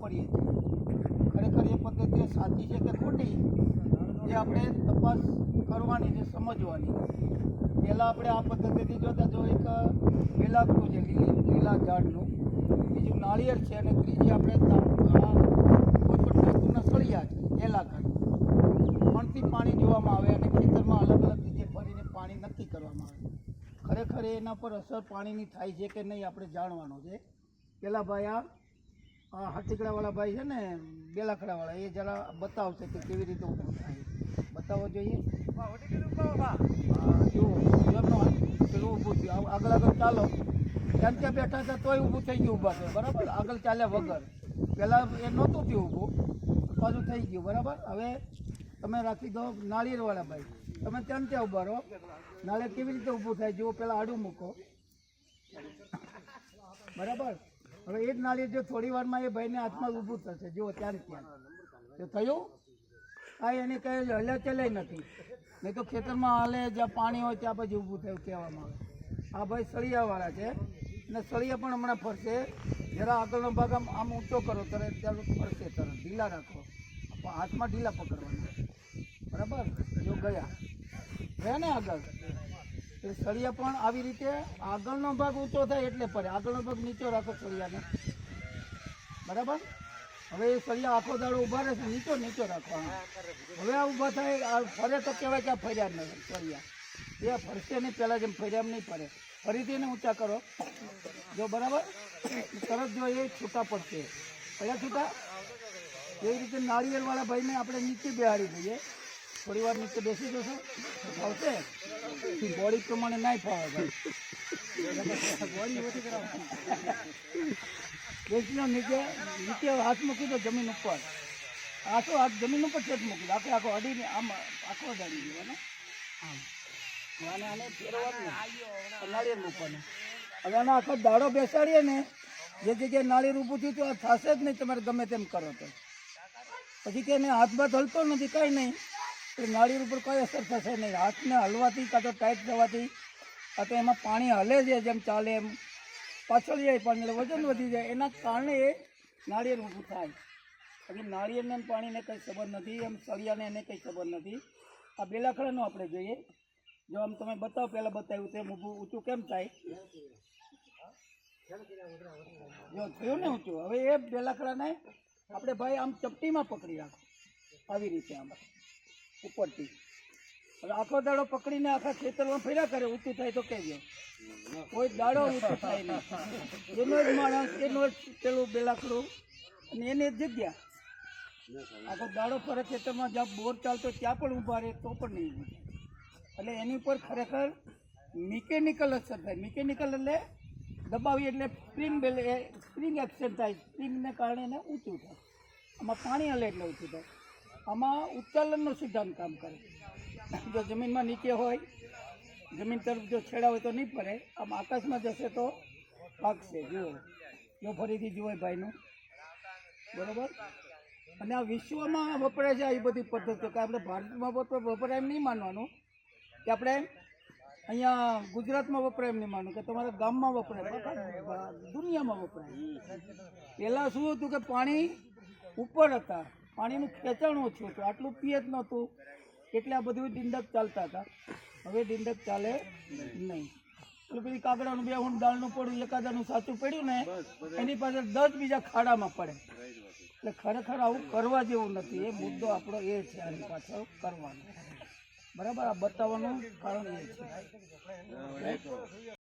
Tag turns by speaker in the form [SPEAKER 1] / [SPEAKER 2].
[SPEAKER 1] વાપરીએ છીએ. ખરેખર એ પદ્ધતિ સાચી છે કે ખોટી? એ આપણે તપાસ કરવાની છે, સમજવાની. પહેલાં આપણે આ પદ્ધતિથી જોતા જો એક લીલાકડું છે, લીલી, લીલા ઝાડનું. બીજું નાળિયેર છે અને ત્રીજી આપણે સળિયા છે એલાકડ ત્રણથી પાણી જોવામાં આવે અને ખેતરમાં અલગ અલગ રીતે ફરીને પાણી નક્કી કરવામાં આવે. ખરેખર એના પર અસર પાણીની થાય છે કે નહીં આપણે જાણવાનું છે. પેલા ભાઈ આ હાટીકડાવાળા ભાઈ છે ને, બેલાખડાવાળા, એ જરા બતાવશે કે કેવી રીતે ઊભું થાય. બતાવવો જોઈએ. જુઓ પેલું ઊભું થયું. આગળ આગળ ચાલો. ત્યાં ત્યાં બેઠા હતા તોય ઊભું થઈ ગયું ઊભા થયું. બરાબર? આગળ ચાલ્યા વગર. પહેલાં એ નહોતું થયું ઊભું. પાછું થઈ ગયું, બરાબર? હવે તમે રાખી દો નાળિયેરવાળા ભાઈ. તમે ત્યાં ત્યાં ઊભા રહો? નાળિયેર કેવી રીતે ઊભું થાય? જુઓ પહેલાં આડું મૂકો. બરાબર? હવે એ જ નાળી જો થોડી વારમાં એ ભાઈને હાથમાં ઊભું થશે. જો અત્યારે ત્યાં. તો થયું? આ એને કહે હલે ચલે નથી. નહીં તો ખેતરમાં હાલે, જ્યાં પાણી હોય ત્યાં પછી ઊભું થયું કહેવામાં આવે. આ ભાઈ સળિયાવાળા છે. અને સળિયા પણ હમણાં ફરશે. જરા આગળનો ભાગ આમ આમ ઊંચો કરો ત્યારે ત્યારે ફરશે તરત. ઢીલા રાખો. હાથમાં ઢીલા પકડવાના. બરાબર? જો ગયા. ગયા ને આગળ? એ સળિયા પણ આવી રીતે આગળનો ભાગ ઊંચો થાય એટલે ફરે. આગળનો ભાગ નીચો રાખો સળિયાને. બરાબર? હવે એ સળિયા આખો દાડો ઊભા રહેશે. નીચો નીચો રાખવાનો હવે આ ઊભા થાય ફરે તો કહેવાય કે આ ફર્યા જ નથી સળિયા. એ ફરશે નહીં, પહેલાં જેમ ફર્યા એમ નહીં ફરે. ફરીથી એને ઊંચા કરો. જો બરાબર? તરત જો એ છૂટા પડશે. કયા છૂટા? એવી રીતે નાળિયેરવાળા ભાઈને આપણે નીચે બેહાડી દઈએ. થોડી વાર નીચે બેસી જશો ફાવશે બોડી પ્રમાણે નહીં ફાવે બોડી ઓછી બેસીનો નીચે નીચે હાથ મૂકી દો જમીન ઉપર. આખો હાથ જમીન ઉપર છેક મૂકી દો. આખો આખો અડીને આમ આખો અડાડી દેવાનો આમ આને આને ફેરવવાનું. નહીં. નાળિયેર મૂકવાનું હવે આનો આખો દાડો બેસાડીએ ને જે જગ્યાએ નાળિયેર ઊભું થયું તો આ થશે જ નહીં તમારે ગમે તેમ કરો તો. પછી કે એને હાથ બાથ હલતો નથી કાંઈ નહીં. તો નાળિયેર ઉપર કોઈ અસર થશે નહીં. હાથને હલવાથી કાં તો ટાઈટ થવાથી કાં તો એમાં પાણી હલે છે જેમ ચાલે એમ. પાછળ જાય પાણી એટલે વજન વધી જાય. એના કારણે એ નાળિયેર ઊભું થાય. એટલે નાળિયેરને પાણીને કંઈ ખબર નથી, એમ સળિયાને એને કંઈ ખબર નથી. આ બેલાખડાનું આપણે જોઈએ. જો આમ તમે બતાવો, પહેલાં બતાવ્યું તેમ ઊભું ઊંચું કેમ થાય? જો થયું ને ઊંચું. હવે એ બેલાખડાને આપણે ભાઈ આમ ચપટીમાં પકડી રાખો. આવી રીતે આમ. ઉપરથી. આખો દાડો પકડીને આખા ખેતરમાં ફેર્યા કરે, ઊંચું થાય તો કહેજો કોઈ દાડો ઊંચું થાય નહીં. એનો જ માણસ, એનો જ પેલું બેલાખડું અને એની જગ્યા. આખો દાડો ફરે ખેતરમાં, જ્યાં બોર ચાલતો ત્યાં પણ ઊભા રહે, તો પણ નહીં એટલે એની ઉપર ખરેખર મિકેનિકલ અસર થાય. મિકેનિકલ એટલે દબાવી એટલે સ્પ્રિંગ બેલે સ્પ્રિંગ એક્શન થાય. સ્પ્રિંગને કારણે એને ઊંચું થાય. આમાં પાણી હલે એટલે ઊંચું થાય. આમાં ઉચ્ચાલનનો સિદ્ધાંત કામ કરે જો જમીનમાં નીચે હોય, જમીન તરફ જો છેડા હોય તો નહીં પડે આમ આકાશમાં જશે તો પાકશે, જુઓ. જો ફરીથી જુઓ ભાઈનું. બરાબર? અને આ વિશ્વમાં વપરાય છે આ બધી પદ્ધતિઓ, કે આપણે ભારતમાં વપરાય એમ નહીં માનવાનું, કે આપણે અહીંયા ગુજરાતમાં વપરાય એમ નહીં માનવું કે તમારા ગામમાં વપરાય દુનિયામાં વપરાય. પહેલાં શું હતું કે પાણી ઉપર હતા. પાણીનું ખેંચાણ ઓછું હતું. આટલું પિયત નહોતું. એટલે આ બધું ડિંડક ચાલતા હતા. હવે ડિંડક ચાલે નહીં. પેલી કાગડાનું બે હું દાળનું પડ્યું, એકાદાનું સાચું પડ્યું ને, એની પાસે દસ બીજા ખાડામાં પડે. એટલે ખરેખર આવું કરવા જેવું નથી. એ મુદ્દો આપણો એ છે આની પાછળ કરવાનો. બરાબર? આ બતાવવાનું કારણ એ છે.